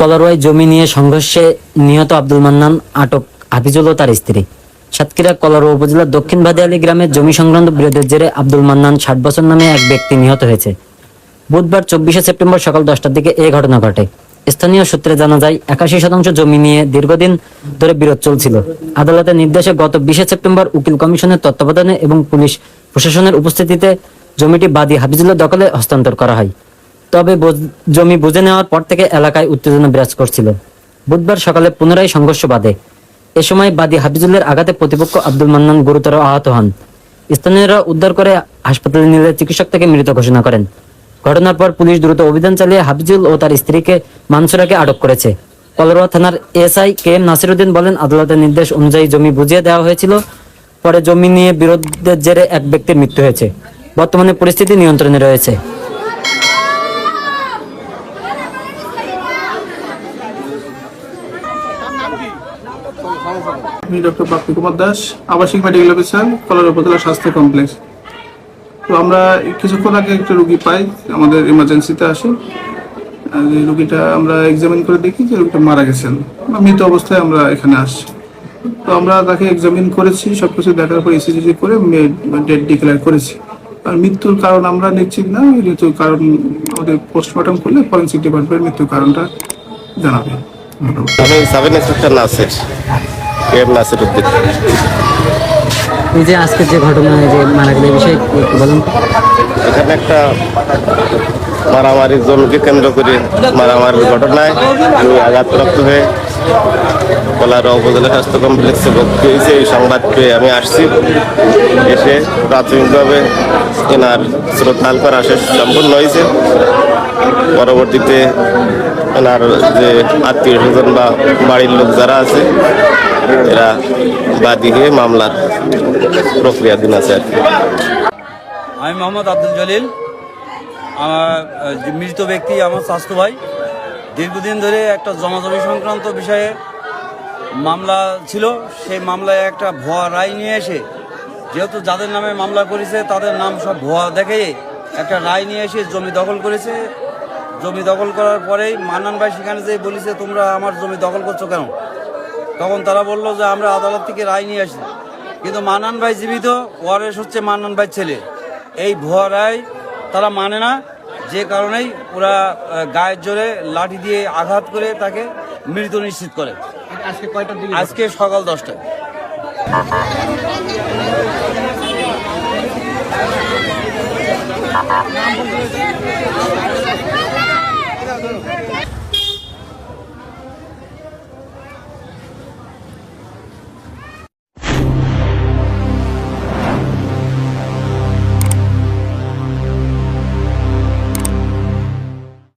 কলারোয়ায় জমি নিয়ে সংঘর্ষে নিহত আব্দুল মান্নান আটক হাফিজুল তার স্ত্রী। সাতক্ষীরা কলারোয়া উপজেলার দক্ষিণ ভাদিয়ালি গ্রামের জমি সংক্রান্ত বিরোধের জেরে আব্দুল মান্নান ষাট বছর নামে এক ব্যক্তি নিহত হয়েছে। বুধবার চব্বিশে সেপ্টেম্বর সকাল দশটার দিকে এই ঘটনা ঘটে। স্থানীয় সূত্রে জানা যায়, একাশি শতাংশ জমি নিয়ে দীর্ঘদিন ধরে বিরোধ চলছিল। আদালতের নির্দেশে গত বিশে সেপ্টেম্বর উকিল কমিশনের তত্ত্বাবধানে এবং পুলিশ প্রশাসনের উপস্থিতিতে জমিটি বাদী হাফিজুল্লাহ দখলে হস্তান্তর করা হয়। তবে জমি বুঝে নেওয়ার পর থেকে এলাকায় উত্তেজনা বিরাজ করছিল। বুধবার সকালে পুনরায় সংঘর্ষ বাধে। এ সময় বাদী হাফিজুল্লের আঘাতে প্রতিপক্ষ আব্দুল মান্নান গুরুতর আহত হন। স্থানীয়রা উদ্ধার করে হাসপাতালে নিলে চিকিৎসক থেকে মৃত ঘোষণা করেন। ঘটনার পর পুলিশ দ্রুত অভিযান চালিয়ে হাফিজুল ও তার স্ত্রীকে মানসুরাকে আটক করেছে। কলরোয়া থানার এসআই কে এম নাসিরুদ্দিন বলেন, আদালতের নির্দেশ অনুযায়ী জমি বুঝিয়ে দেওয়া হয়েছিল। পরে জমি নিয়ে বিরোধের জেরে এক ব্যক্তির মৃত্যু হয়েছে। বর্তমানে পরিস্থিতি নিয়ন্ত্রণে রয়েছে। আমি ডক্টর প্রাপ্তি কুমার দাস, আবাসিক মেডিকেল অফিসার কলার উপজেলা স্বাস্থ্য কমপ্লেক্স তো আমরা কিছুক্ষণ আগে একটা রুগী পাই, আমাদের ইমার্জেন্সিতে আসে। রুগীটা আমরা এক্সামিন করে দেখি যে রুগীটা মারা গেছেন মৃত অবস্থায় আমরা এখানে আসছি। তো আমরা তাকে এক্সামিন করেছি সব কিছু দেখার পর ইসিজি করে ডেট ডিক্লেয়ার করেছি। আর মৃত্যুর কারণ আমরা নিশ্চিত না, মৃত্যুর কারণ আমাদের পোস্টমর্টম করলে ফরেন্সিক ডিপার্টমেন্ট মৃত্যুর কারণটা জানাবে। আমি sub inspector Nasir M Nasir Uddin. এই যে আজকে যে ঘটনা যে মারা গেল বিষয়ে বলুন। এখানে একটা মারামারির জমিকে কেন্দ্র করে মারামারির ঘটনায় আমি আঘাতপ্রাপ্ত হয়ে কলার উপজেলা স্বাস্থ্য কমপ্লেক্সে ভর্তি হয়েছে। এই সংবাদ পেয়ে আমি আসছি। এসে প্রাথমিকভাবে এনার শ্রদ্ধাল করা শেষ সম্পূর্ণ হয়েছে। পরবর্তীতে এনার যে আত্মীয় স্বজন বা বাড়ির লোক যারা আছে, এরা বাদী হয়ে মামলার প্রক্রিয়াধীন আছে আর কি। আমি মোহাম্মদ আব্দুল জলিল। আমার মৃত ব্যক্তি আমার স্বাস্থ্য ভাই। দীর্ঘদিন ধরে একটা জমাজমি সংক্রান্ত বিষয়ে মামলা ছিল। সেই মামলায় একটা ভুয়া রায় নিয়ে এসে, যেহেতু যাদের নামে মামলা করেছে, তাদের নাম সব ভুয়া দেখে একটা রায় নিয়ে এসে জমি দখল করেছে। জমি দখল করার পরেই মান্নান ভাই সেখানে যে বলেছে তোমরা আমার জমি দখল করছ কেন? তখন তারা বলল যে আমরা আদালত থেকে রায় নিয়ে আসি। কিন্তু মান্নান ভাই জীবিত ওয়ারেস হচ্ছে মান্নান ভাই ছেলে। এই ভুয়া রায় তারা মানে না যে কারণেই ওরা গায়ের জোরে লাঠি দিয়ে আঘাত করে তাকে মৃত নিশ্চিত করে। আজকে কয়টার দিকে? আজকে সকাল দশটায়।